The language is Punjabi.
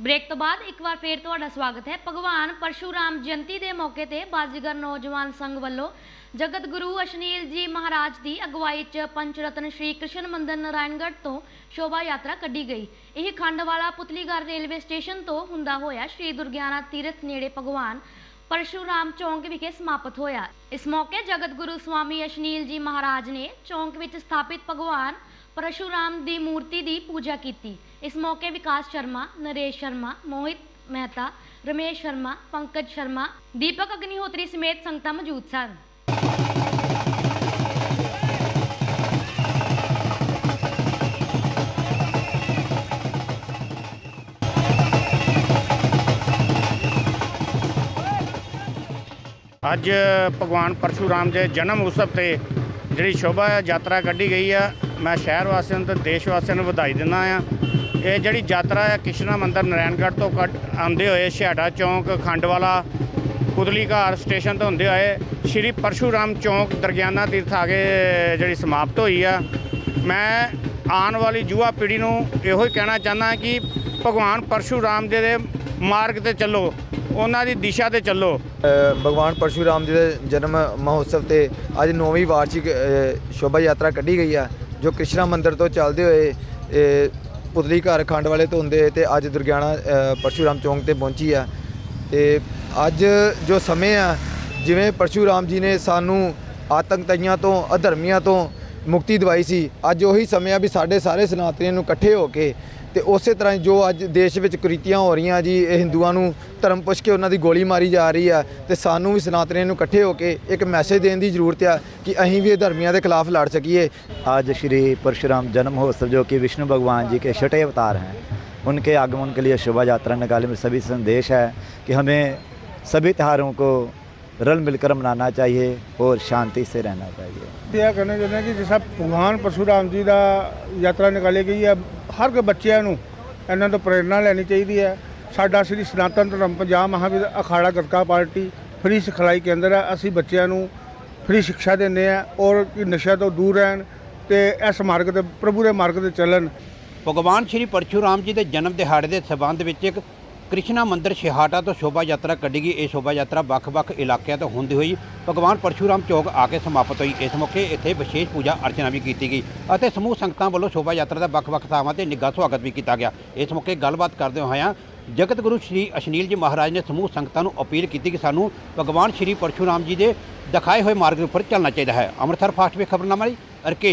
ਬ੍ਰੇਕ ਤੋਂ ਬਾਅਦ ਇੱਕ ਵਾਰ ਫੇਰ ਤੁਹਾਡਾ ਸਵਾਗਤ ਹੈ। ਭਗਵਾਨ ਪਰਸ਼ੂਰਾਮ ਜਯੰਤੀ ਦੇ ਮੌਕੇ ਤੇ ਬਾਜ਼ੀਗਰ ਨੌਜਵਾਨ ਸੰਘ ਵੱਲੋਂ ਜਗਤ ਗੁਰੂ ਅਸ਼ਨੀਲ ਜੀ ਮਹਾਰਾਜ ਦੀ ਅਗਵਾਈ 'ਚ ਪੰਚਰਤਨ ਸ਼੍ਰੀ ਕ੍ਰਿਸ਼ਨ ਮੰਦਰ ਨਾਰਾਇਣਗੜ੍ਹ ਤੋਂ ਸ਼ੋਭਾ ਯਾਤਰਾ ਕੱਢੀ ਗਈ। ਇਹ ਖੰਡਵਾਲਾ ਪੁਤਲੀਗੜ੍ਹ ਰੇਲਵੇ ਸਟੇਸ਼ਨ ਤੋਂ ਹੁੰਦਾ ਹੋਇਆ ਸ਼੍ਰੀ ਦੁਰਗਿਆਨਾ ਤੀਰਥ ਨੇੜੇ ਭਗਵਾਨ ਪਰਸ਼ੂਰਾਮ ਚੌਂਕ ਵਿਖੇ ਸਮਾਪਤ ਹੋਇਆ। ਇਸ ਮੌਕੇ ਜਗਤ ਗੁਰੂ ਸਵਾਮੀ ਅਸ਼ਨੀਲ ਜੀ ਮਹਾਰਾਜ ਨੇ ਚੌਂਕ ਵਿੱਚ ਸਥਾਪਿਤ ਭਗਵਾਨ ਪਰਸ਼ੂਰਾਮ ਦੀ ਮੂਰਤੀ ਦੀ ਪੂਜਾ ਕੀਤੀ। ਇਸ ਮੌਕੇ ਵਿਕਾਸ ਸ਼ਰਮਾ, ਨਰੇਸ਼ ਸ਼ਰਮਾ, ਮੋਹਿਤ ਮਹਿਤਾ, ਰਮੇਸ਼ ਸ਼ਰਮਾ, ਪੰਕਜ ਸ਼ਰਮਾ, ਦੀਪਕ ਅਗਨੀਹੋਤਰੀ ਸਮੇਤ ਸੰਗਤਾਂ ਮੌਜੂਦ ਸਨ। ਅੱਜ ਭਗਵਾਨ ਪਰਸ਼ੂਰਾਮ ਦੇ ਜਨਮ ਉਤਸਵ ਤੇ ਜਿਹੜੀ ਸ਼ੋਭਾ ਯਾਤਰਾ ਕੱਢੀ ਗਈ ਆ ਮੈਂ ਸ਼ਹਿਰ ਵਾਸੀਆਂ ਨੂੰ ਤੇ ਦੇਸ਼ ਵਾਸੀਆਂ ਨੂੰ ਵਧਾਈ ਦਿੰਦਾ ਆ ਇਹ ਜਿਹੜੀ ਯਾਤਰਾ ਆ ਕਿਸ਼ਨਾ ਮੰਦਰ ਨਾਰਾਇਣਗੜ੍ਹ ਤੋਂ ਕੱਢ ਆਉਂਦੇ ਹੋਏ ਛਿਆੜਾ ਚੌਂਕ ਖੰਡਵਾਲਾ ਪੁਤਲੀ ਘਾਰ ਸਟੇਸ਼ਨ ਤੋਂ ਹੁੰਦੇ ਹੋਏ ਸ਼੍ਰੀ ਪਰਸ਼ੂਰਾਮ ਚੌਂਕ ਦਰਗਿਆਨਾ ਤੀਰਥ ਆ ਕੇ ਜਿਹੜੀ ਸਮਾਪਤ ਹੋਈ ਆ। ਮੈਂ ਆਉਣ ਵਾਲੀ ਯੁਵਾ ਪੀੜ੍ਹੀ ਨੂੰ ਇਹੋ ਹੀ ਕਹਿਣਾ ਚਾਹੁੰਦਾ ਕਿ ਭਗਵਾਨ ਪਰਸ਼ੂਰਾਮ ਜੀ ਦੇ ਮਾਰਗ ਤੇ ਚੱਲੋ ਉਹਨਾਂ ਦੀ ਦਿਸ਼ਾ ਤੇ ਚੱਲੋ। ਅ, ਭਗਵਾਨ ਪਰਸ਼ੂਰਾਮ ਜੀ ਦੇ ਜਨਮ ਮਹੋਤਸਵ ਤੇ ਅੱਜ 9ਵੀਂ ਵਾਰਸ਼ਿਕ ਸ਼ੋਭਾ ਯਾਤਰਾ ਕੱਢੀ ਗਈ ਆ। ਜੋ ਕ੍ਰਿਸ਼ਨਾ ਮੰਦਿਰ ਤੋਂ ਚੱਲਦੇ ਹੋਏ, ਇਹ ਪੁਤਲੀ ਘਰ ਖੰਡ ਵਾਲੇ ਤੋਂ ਹੁੰਦੇ ਤੇ ਅੱਜ ਦੁਰਗਿਆਣਾ ਪਰਸ਼ੂਰਾਮ ਚੌਂਕ ਤੇ ਪਹੁੰਚੀ ਆ। ਤੇ ਅੱਜ ਜੋ ਸਮੇਂ ਆ, ਜਿਵੇਂ ਪਰਸ਼ੂਰਾਮ ਜੀ ਨੇ ਸਾਨੂੰ ਆਤੰਕਤਾਈਆਂ ਤੋਂ, ਅਧਰਮੀਆਂ ਤੋਂ ਮੁਕਤੀ ਦਿਵਾਈ ਸੀ ਅੱਜ ਉਹੀ ਸਮੇਂ ਆ ਵੀ ਸਾਡੇ ਸਾਰੇ ਸਨਾਤਨੀਆਂ ਨੂੰ ਇਕੱਠੇ ਹੋ ਕੇ ਤੇ ਉਸੇ ਤਰ੍ਹਾਂ ਹੀ ਜੋ ਅੱਜ ਦੇਸ਼ ਵਿੱਚ ਕੁਰੀਤੀਆਂ ਹੋ ਰਹੀਆਂ ਜੀ ਇਹ ਹਿੰਦੂਆਂ ਨੂੰ ਧਰਮ ਪੁੱਛ ਕੇ ਉਹਨਾਂ ਦੀ ਗੋਲੀ ਮਾਰੀ ਜਾ ਰਹੀ ਆ ਤੇ ਸਾਨੂੰ ਵੀ ਸਨਾਤਨੀਆਂ ਨੂੰ ਇਕੱਠੇ ਹੋ ਕੇ ਇੱਕ ਮੈਸੇਜ ਦੇਣ ਦੀ ਜ਼ਰੂਰਤ ਆ ਕਿ ਅਸੀਂ ਵੀ ਇਹ ਧਰਮੀਆਂ ਦੇ ਖਿਲਾਫ ਲੜ ਸਕੀਏ आज श्री परशुराम जन्म महोत्सव जो कि विष्णु भगवान जी के छठे अवतार हैं उनके आगमन के लिए शोभा यात्रा निकाले में सभी संदेश है कि हमें सभी त्योहारों को रल मिलकर मनाना चाहिए और शांति से रहना चाहिए ਤੇ ਇਹ ਕਹਿਣਾ ਚਾਹੁੰਦੇ ਹਾਂ ਕਿ ਜਿਸ ਤਰ੍ਹਾਂ ਭਗਵਾਨ ਪਰਸ਼ੂਰਾਮ ਜੀ ਦਾ ਯਾਤਰਾ ਨਿਕਾਲੀ ਗਈ ਹੈ ਹਰ ਕੋਈ ਬੱਚਿਆਂ ਨੂੰ ਇਹਨਾਂ ਤੋਂ ਪ੍ਰੇਰਣਾ ਲੈਣੀ ਚਾਹੀਦੀ ਹੈ ਸਾਡਾ ਸ੍ਰੀ ਸਨਾਤਨ ਧਰਮ ਪੰਜਾਬ ਮਹਾਵੀਰ ਅਖਾੜਾ ਗੱਤਕਾ ਪਾਰਟੀ ਫ੍ਰੀ ਸਿਖਲਾਈ ਕੇਂਦਰ ਹੈ ਅਸੀਂ ਬੱਚਿਆਂ ਨੂੰ ਫ੍ਰੀ ਸਿੱਖਿਆ ਦਿੰਦੇ ਆ ਔਰ ਕਿ ਨਸ਼ਿਆਂ ਤੋਂ ਦੂਰ ਰਹਿਣ ਤੇ ਇਸ ਮਾਰਗ ਤੇ ਪ੍ਰਭੂ ਦੇ ਮਾਰਗ ਤੇ ਚੱਲਣ ਭਗਵਾਨ ਸ਼੍ਰੀ ਪਰਸ਼ੂਰਾਮ ਜੀ ਦੇ ਜਨਮ ਦਿਹਾੜੇ ਦੇ ਸਬੰਧ ਵਿੱਚ ਇੱਕ ਕ੍ਰਿਸ਼ਨਾ ਮੰਦਿਰ ਛਿਹਾਟਾ ਤੋਂ ਸ਼ੋਭਾ ਯਾਤਰਾ ਕੱਢੀ ਗਈ। ਇਹ ਸ਼ੋਭਾ ਯਾਤਰਾ ਵੱਖ-ਵੱਖ ਇਲਾਕਿਆਂ ਤੋਂ ਹੁੰਦੀ ਹੋਈ ਭਗਵਾਨ ਪਰਸ਼ੂਰਾਮ ਚੌਕ ਆ ਕੇ ਸਮਾਪਤ ਹੋਈ। ਇਸ ਮੌਕੇ ਇੱਥੇ ਵਿਸ਼ੇਸ਼ ਪੂਜਾ ਅਰਚਨਾ ਵੀ ਕੀਤੀ ਗਈ ਅਤੇ ਸਮੂਹ ਸੰਗਤਾਂ ਵੱਲੋਂ ਸ਼ੋਭਾ ਯਾਤਰਾ ਦਾ ਵੱਖ-ਵੱਖ ਥਾਵਾਂ ਤੇ ਨਿੱਘਾ ਸਵਾਗਤ ਵੀ ਕੀਤਾ ਗਿਆ। ਇਸ ਮੌਕੇ ਗੱਲਬਾਤ ਕਰਦੇ ਹੋਇਆਂ ਜਗਤ ਗੁਰੂ ਸ਼੍ਰੀ ਅਸ਼ਨੀਲ ਜੀ ਮਹਾਰਾਜ ਨੇ ਸਮੂਹ ਸੰਗਤਾਂ ਨੂੰ ਅਪੀਲ ਕੀਤੀ ਕਿ ਸਾਨੂੰ ਭਗਵਾਨ ਸ਼੍ਰੀ ਪਰਸ਼ੂਰਾਮ ਜੀ ਦੇ ਦਿਖਾਏ ਹੋਏ ਮਾਰਗ ਉੱਪਰ ਚੱਲਣਾ ਚਾਹੀਦਾ ਹੈ। ਅੰਮ੍ਰਿਤਸਰ ਫਾਸਟ ਵੇ ਖਬਰਨਾਮਾ ਲਈ ਰਕੇਸ਼